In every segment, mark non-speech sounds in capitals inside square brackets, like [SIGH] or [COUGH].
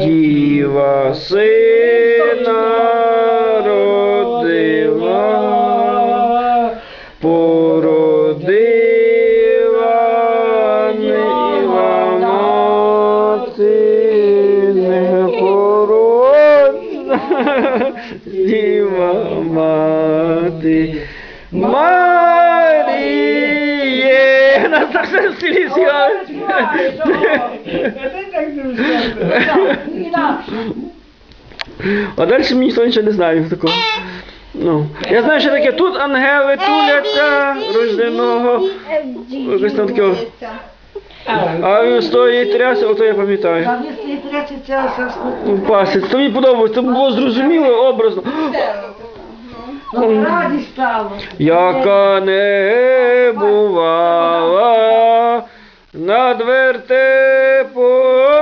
Діва сина родила, породила нива мати, не діва мати. Маріє! Нас А далі мені ніхто нічого не знає такого. Ну, я знаю, що таке тут ангели туляться рожденого. Якось там такого. А стоїть трясся, ото я пам'ятаю. Ну, Пасець, то мені подобається, то було зрозуміло, образно. Радість стало. Яка не бувала над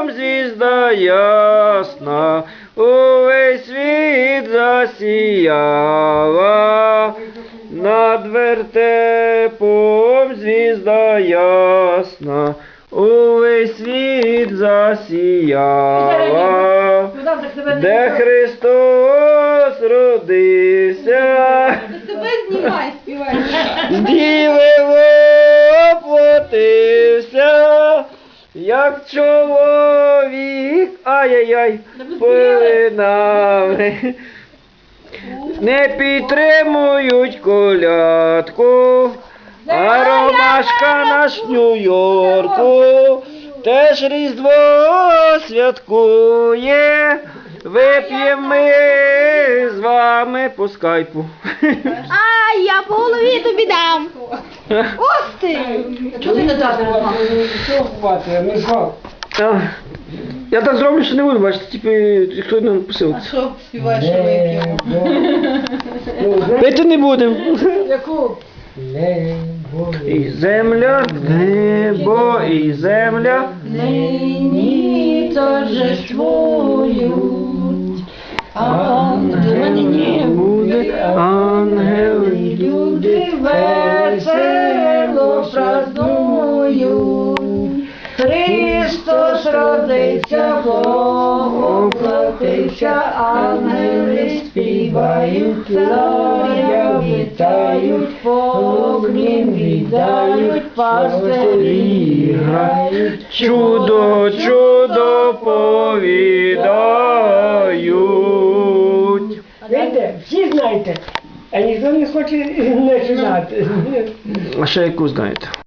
вертепом звізда ясна, увесь світ засіяла, над вертепом звізда ясна, увесь світ засіяла. Де Христос родився, співай. з діви як чоловік, ай-яй-яй, пилинами. Не підтримують колядку, а ромашка наш Нью-Йорку теж Різдво святкує. Вип'ємо ми з вами по скайпу. А, я по голові тобі дам. [LAUGHS] Ось ти. Чого ти не дати? А, Я так зроблю, що не буду бачити, типу, хто нам посилиться. Що співаєш, що вип'ємо? [LAUGHS] Пити не будемо. Яку? І земля, небо, і земля. Нині торжествують, ангели не буде, ангели. люди весело Христос родився, Бог оплатився, ангели співають, царя вітають, поклін віддають, пастирі грають. Чудо, чудо повідають. Видите, всі знаєте, а ніхто не хоче не знати. А ще яку знаєте?